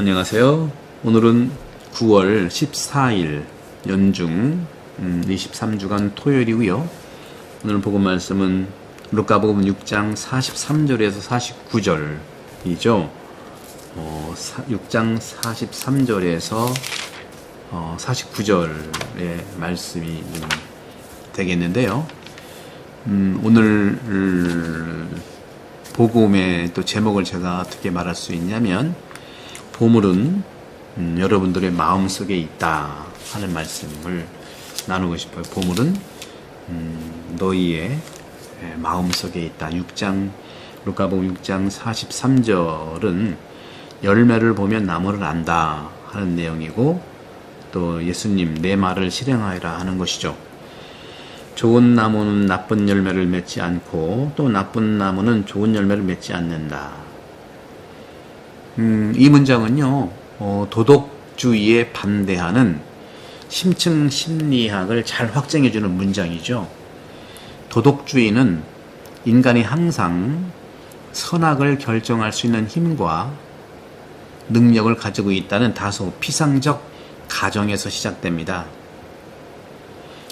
안녕하세요. 오늘은 9월 14일 연중 음, 23주간 토요일이고요. 오늘 복음 말씀은 루카복음 6장 43절에서 49절이죠. 어, 6장 43절에서 어, 49절의 말씀이 되겠는데요. 음, 오늘 음, 복음의 또 제목을 제가 어떻게 말할 수 있냐면 보물은 음, 여러분들의 마음 속에 있다 하는 말씀을 나누고 싶어요. 보물은 음, 너희의 마음 속에 있다. 6장 루카복음 6장 43절은 열매를 보면 나무를 안다 하는 내용이고 또 예수님 내 말을 실행하여라 하는 것이죠. 좋은 나무는 나쁜 열매를 맺지 않고 또 나쁜 나무는 좋은 열매를 맺지 않는다. 음, 이 문장은요, 어, 도덕주의에 반대하는 심층 심리학을 잘 확정해주는 문장이죠. 도덕주의는 인간이 항상 선악을 결정할 수 있는 힘과 능력을 가지고 있다는 다소 피상적 가정에서 시작됩니다.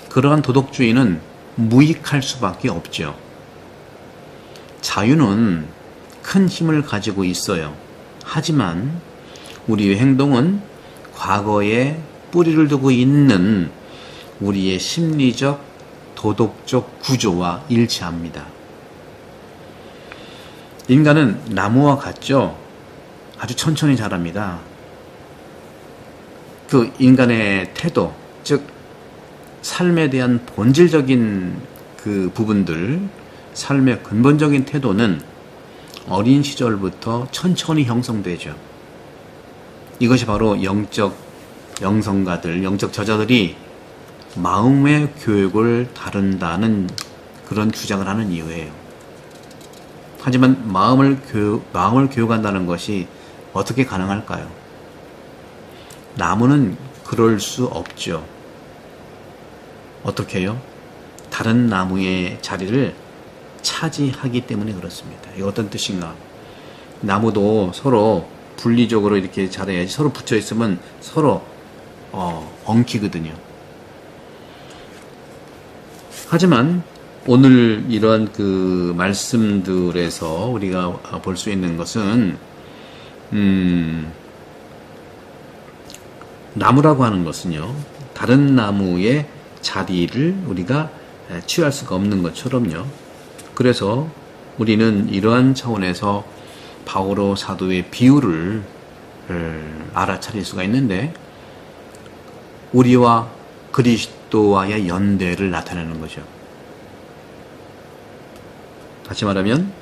그러한 도덕주의는 무익할 수밖에 없죠. 자유는 큰 힘을 가지고 있어요. 하지만 우리의 행동은 과거에 뿌리를 두고 있는 우리의 심리적, 도덕적 구조와 일치합니다. 인간은 나무와 같죠? 아주 천천히 자랍니다. 그 인간의 태도, 즉, 삶에 대한 본질적인 그 부분들, 삶의 근본적인 태도는 어린 시절부터 천천히 형성되죠. 이것이 바로 영적 영성가들, 영적 저자들이 마음의 교육을 다룬다는 그런 주장을 하는 이유예요. 하지만 마음을 교육, 마음을 교육한다는 것이 어떻게 가능할까요? 나무는 그럴 수 없죠. 어떻게 해요? 다른 나무의 자리를 차지하기 때문에 그렇습니다. 이 어떤 뜻인가? 나무도 서로 분리적으로 이렇게 자라야지 서로 붙여 있으면 서로 어, 엉키거든요. 하지만 오늘 이러한 그 말씀들에서 우리가 볼 수 있는 것은 음, 나무라고 하는 것은요 다른 나무의 자리를 우리가 취할 수가 없는 것처럼요. 그래서 우리는 이러한 차원에서 바오로 사도의 비유를 알아차릴 수가 있는데 우리와 그리스도와의 연대를 나타내는 거죠. 다시 말하면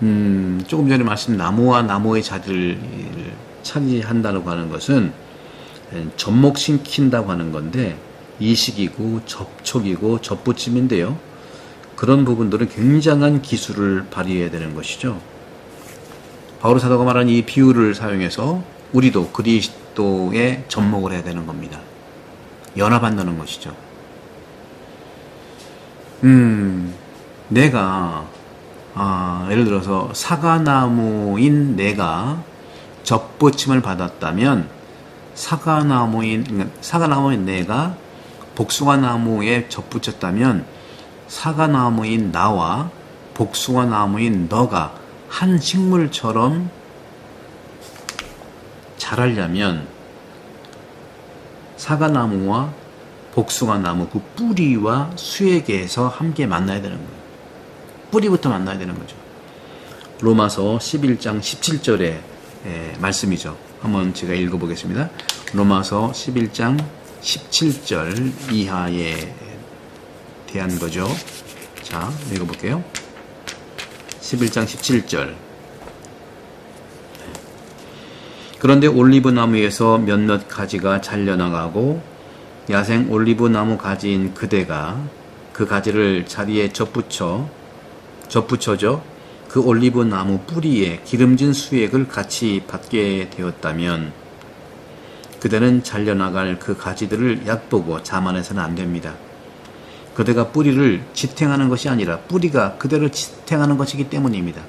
음, 조금 전에 말씀 나무와 나무의 자리를 차지한다고 하는 것은 접목시킨다고 하는 건데 이식이고 접촉이고 접붙임인데요. 그런 부분들은 굉장한 기술을 발휘해야 되는 것이죠. 바오로 사도가 말한 이 비유를 사용해서 우리도 그리스도에 접목을 해야 되는 겁니다. 연합한다는 것이죠. 음, 내가 아, 예를 들어서 사과나무인 내가 접붙임을 받았다면 사과나무인 그러니까 사과나무인 내가 복숭아나무에 접붙였다면 사과나무인 나와 복숭아나무인 너가 한 식물처럼 자라려면 사과나무와 복숭아나무 그 뿌리와 수액에서 함께 만나야 되는 거예요. 뿌리부터 만나야 되는 거죠. 로마서 11장 17절의 말씀이죠. 한번 제가 읽어보겠습니다. 로마서 11장 17절 이하에 대한 거죠. 자, 읽어볼게요. 11장 17절. 그런데 올리브 나무에서 몇몇 가지가 잘려나가고 야생 올리브 나무 가지인 그대가 그 가지를 자리에 접붙여 접붙여져 그 올리브 나무 뿌리에 기름진 수액을 같이 받게 되었다면 그대는 잘려나갈 그 가지들을 얕보고 자만해서는 안 됩니다. 그대가 뿌리를 지탱하는 것이 아니라 뿌리가 그대를 지탱하는 것이기 때문입니다.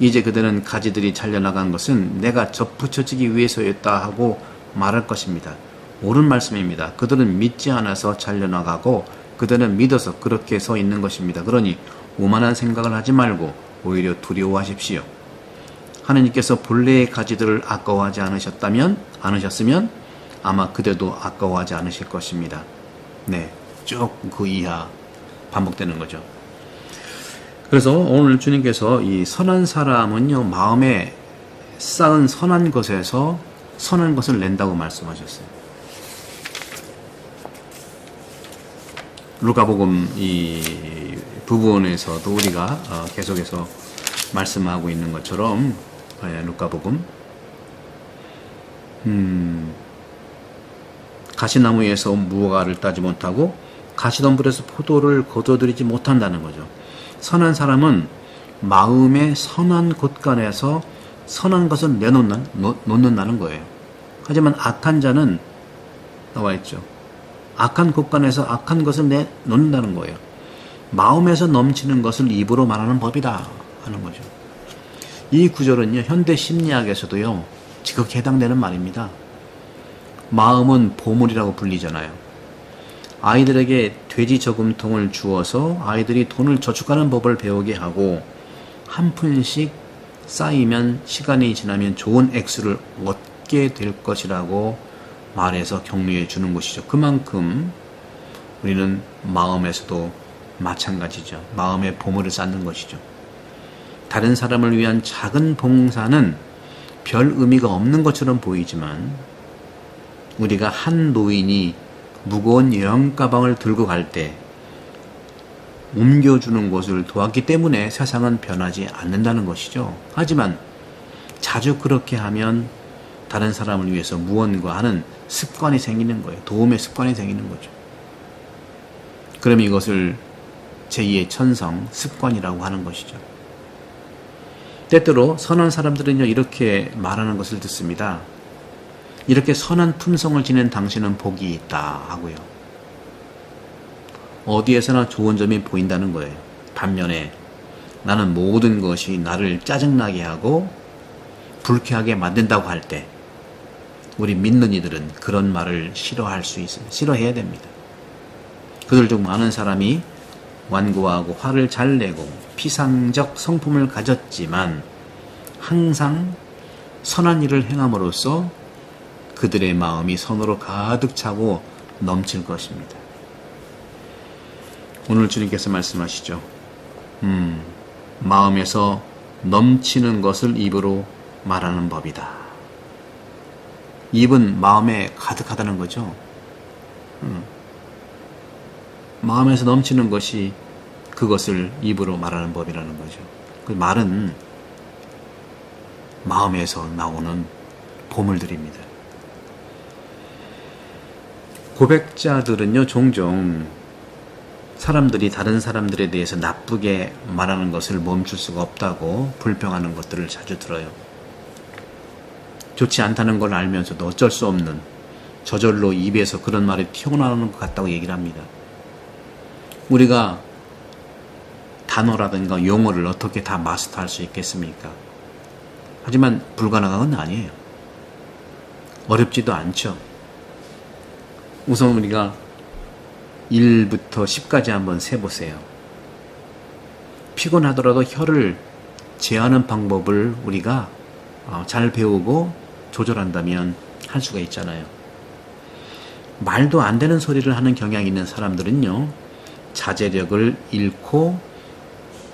이제 그들은 가지들이 잘려나간 것은 내가 접붙여지기 위해서였다 하고 말할 것입니다. 옳은 말씀입니다. 그들은 믿지 않아서 잘려나가고 그들은 믿어서 그렇게 서 있는 것입니다. 그러니 오만한 생각을 하지 말고 오히려 두려워하십시오. 하느님께서 본래의 가지들을 아까워하지 않으셨다면 않으셨으면 아마 그대도 아까워하지 않으실 것입니다. 네, 쭉 그 이하 반복되는 거죠. 그래서 오늘 주님께서 이 선한 사람은요 마음에 쌓은 선한 것에서 선한 것을 낸다고 말씀하셨어요. 루카복음 이 부분에서도 우리가 어, 계속해서 말씀하고 있는 것처럼 예, 루카복음 음, 가시나무에서 무화과를 따지 못하고 가시덤불에서 포도를 거둬들이지 못한다는 거죠. 선한 사람은 마음의 선한 곳간에서 선한 것을 내놓는, 놓는다는 거예요. 하지만 악한 자는 나와 있죠. 악한 곳간에서 악한 것을 내놓는다는 거예요. 마음에서 넘치는 것을 입으로 말하는 법이다 하는 거죠. 이 구절은요, 현대 심리학에서도요, 지극히 해당되는 말입니다. 마음은 보물이라고 불리잖아요. 아이들에게 돼지 저금통을 주어서 아이들이 돈을 저축하는 법을 배우게 하고 한 푼씩 쌓이면 시간이 지나면 좋은 액수를 얻게 될 것이라고 말해서 격려해 주는 것이죠. 그만큼 우리는 마음에서도 마찬가지죠. 마음의 보물을 쌓는 것이죠. 다른 사람을 위한 작은 봉사는 별 의미가 없는 것처럼 보이지만 우리가 한 노인이 무거운 여행 가방을 들고 갈 때 옮겨주는 것을 도왔기 때문에 세상은 변하지 않는다는 것이죠. 하지만 자주 그렇게 하면 다른 사람을 위해서 무언가 하는 습관이 생기는 거예요. 도움의 습관이 생기는 거죠. 그럼 이것을 제2의 천성, 습관이라고 하는 것이죠. 때때로 선한 사람들은요, 이렇게 말하는 것을 듣습니다. 이렇게 선한 품성을 지닌 당신은 복이 있다 하고요. 어디에서나 좋은 점이 보인다는 거예요. 반면에 나는 모든 것이 나를 짜증나게 하고 불쾌하게 만든다고 할 때 우리 믿는 이들은 그런 말을 싫어할 수 있어요. 싫어해야 됩니다. 그들 중 많은 사람이 완고하고 화를 잘 내고 피상적 성품을 가졌지만 항상 선한 일을 행함으로써 그들의 마음이 선으로 가득 차고 넘칠 것입니다. 오늘 주님께서 말씀하시죠. 음, 마음에서 넘치는 것을 입으로 말하는 법이다. 입은 마음에 가득하다는 거죠. 음, 마음에서 넘치는 것이 그것을 입으로 말하는 법이라는 거죠. 그 말은 마음에서 나오는 보물들입니다. 고백자들은요, 종종 사람들이 다른 사람들에 대해서 나쁘게 말하는 것을 멈출 수가 없다고 불평하는 것들을 자주 들어요. 좋지 않다는 걸 알면서도 어쩔 수 없는 저절로 입에서 그런 말이 튀어나오는 것 같다고 얘기를 합니다. 우리가 단어라든가 용어를 어떻게 다 마스터할 수 있겠습니까? 하지만 불가능한 건 아니에요. 어렵지도 않죠. 우선 우리가 1부터 10까지 한번 세보세요. 피곤하더라도 혀를 제하는 방법을 우리가 어, 잘 배우고 조절한다면 할 수가 있잖아요. 말도 안 되는 소리를 하는 경향이 있는 사람들은요, 자제력을 잃고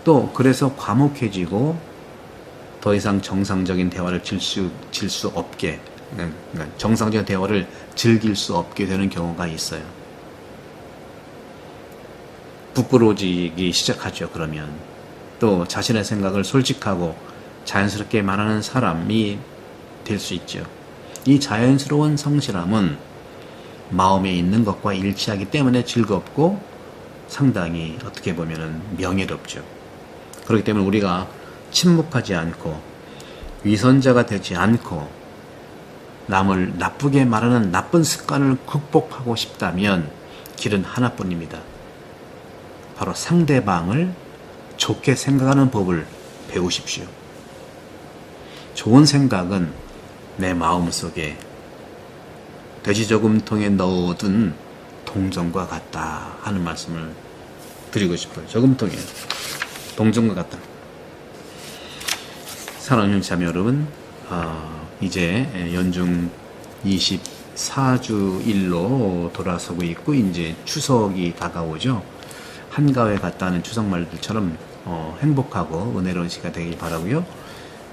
또 그래서 과묵해지고 더 이상 정상적인 대화를 질 수 질 수 없게 네, 그러니까 정상적인 대화를 즐길 수 없게 되는 경우가 있어요. 부끄러워지기 시작하죠. 그러면 또 자신의 생각을 솔직하고 자연스럽게 말하는 사람이 될 수 있죠. 이 자연스러운 성실함은 마음에 있는 것과 일치하기 때문에 즐겁고 상당히 어떻게 보면 명예롭죠. 그렇기 때문에 우리가 침묵하지 않고 위선자가 되지 않고 남을 나쁘게 말하는 나쁜 습관을 극복하고 싶다면 길은 하나뿐입니다. 바로 상대방을 좋게 생각하는 법을 배우십시오. 좋은 생각은 내 마음 속에 돼지 저금통에 넣어둔 동전과 같다 하는 말씀을 드리고 싶어요. 저금통에 동전과 같다. 사랑하는 자매 여러분, 어, 이제 연중 24주 일로 돌아서고 있고 이제 추석이 다가오죠. 한가회 갔다는 추석 말들처럼 어, 행복하고 은혜로운 시간 되길 바라고요.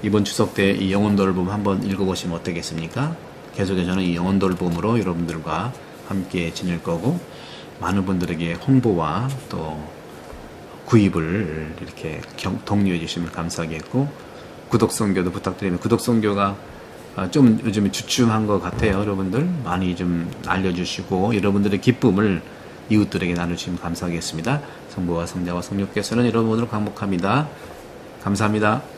이번 추석 때 이 영혼돌봄 한번 읽어보시면 어떻겠습니까? 계속해서 저는 이 영혼돌봄으로 여러분들과 함께 지낼 거고 많은 분들에게 홍보와 또 구입을 이렇게 경- 독려해 주시면 감사하겠고 구독 선교도 부탁드리면 구독 선교가 아, 좀 요즘에 주춤한 것 같아요 여러분들. 많이 좀 알려주시고 여러분들의 기쁨을 이웃들에게 나누시면 감사하겠습니다. 성부와 성자와 성령께서는 여러분을 강복합니다. 감사합니다